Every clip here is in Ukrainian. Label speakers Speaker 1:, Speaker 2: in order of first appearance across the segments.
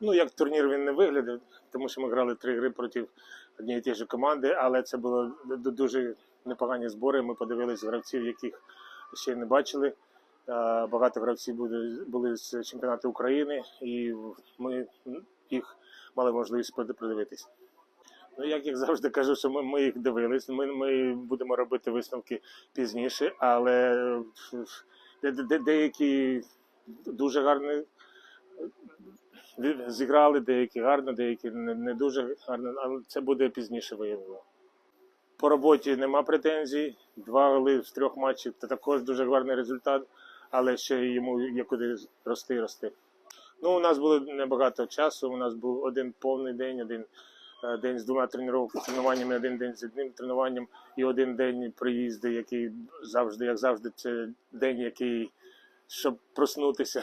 Speaker 1: Ну, як турнір він не виглядав, тому що ми грали три гри проти однієї тієї ж команди, але це було дуже непогані збори. Ми подивились гравців, яких ще не бачили. Е, Багато гравців були, були з чемпіонату України, і ми їх мали можливість под- подивитись. Ну, як я завжди кажу, що ми, ми їх дивились. Ми, ми будемо робити висновки пізніше, але е, де, де, деякі дуже гарні зіграли, деякі гарно, деякі не, дуже гарно, але це буде пізніше виявлено. По роботі нема претензій. Два голи з трьох матчів це також дуже гарний результат, але ще йому є куди рости і рости. Ну, у нас було небагато часу. У нас був один повний день, один е, день з двома тренуваннями, один день з одним тренуванням і один день приїзду, який завжди, як завжди, це день, який щоб проснутися.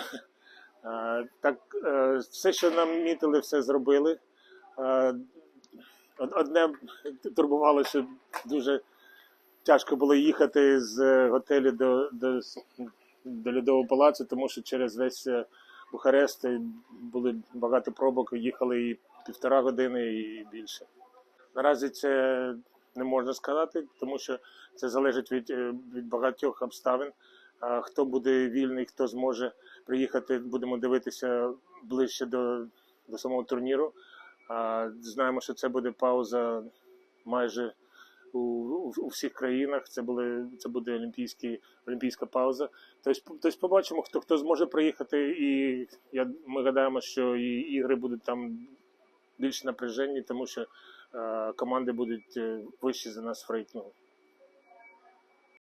Speaker 1: Е, Так, е, все, що нам мітили, все зробили. Е, Одне турбувало, що дуже тяжко було їхати з готелю до, до, до Льодового палацу, тому що через весь Бухарест були багато пробок, їхали і півтора години і більше. Наразі це не можна сказати, тому що це залежить від, від багатьох обставин. Хто буде вільний, хто зможе приїхати, будемо дивитися ближче до, до самого турніру. Знаємо, що це буде пауза майже у, у, у всіх країнах. Це, були, це буде олімпійські, олімпійська пауза. Тобто, тобто побачимо, хто, хто зможе приїхати, і я, ми гадаємо, що і ігри будуть там більш напряжені, тому що е, команди будуть е, вищі за нас в рейтингу.